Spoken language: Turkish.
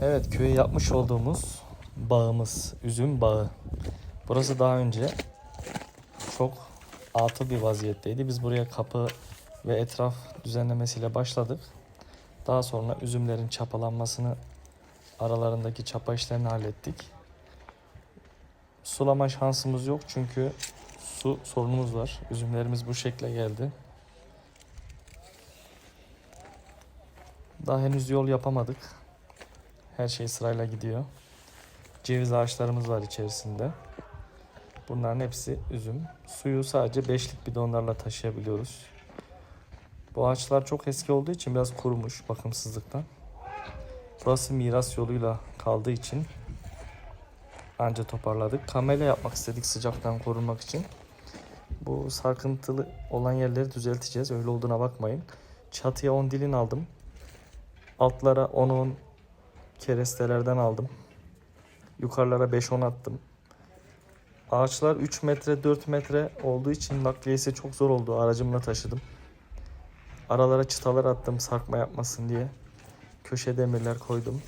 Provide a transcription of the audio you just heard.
Evet köye yapmış olduğumuz bağımız, üzüm bağı. Burası daha önce çok atıl bir vaziyetteydi. Biz buraya kapı ve etraf düzenlemesiyle başladık. Daha sonra üzümlerin çapalanmasını, aralarındaki çapa işlerini hallettik. Sulama şansımız yok çünkü su sorunumuz var. Üzümlerimiz bu şekle geldi. Daha henüz yol yapamadık. Her şey sırayla gidiyor. Ceviz ağaçlarımız var içerisinde. Bunların hepsi üzüm. Suyu sadece beşlik bidonlarla taşıyabiliyoruz. Bu ağaçlar çok eski olduğu için biraz kurumuş bakımsızlıktan. Burası miras yoluyla kaldığı için anca toparladık. Kamele yapmak istedik sıcaktan korunmak için. Bu sarkıntılı olan yerleri düzelteceğiz. Öyle olduğuna bakmayın. Çatıya 10 dilin aldım. Altlara 10-10 kerestelerden aldım. Yukarılara 5-10 attım. Ağaçlar 3 metre 4 metre olduğu için nakliyesi çok zor oldu. Aracımla taşıdım. Aralara çıtalar attım sarkma yapmasın diye. Köşe demirler koydum.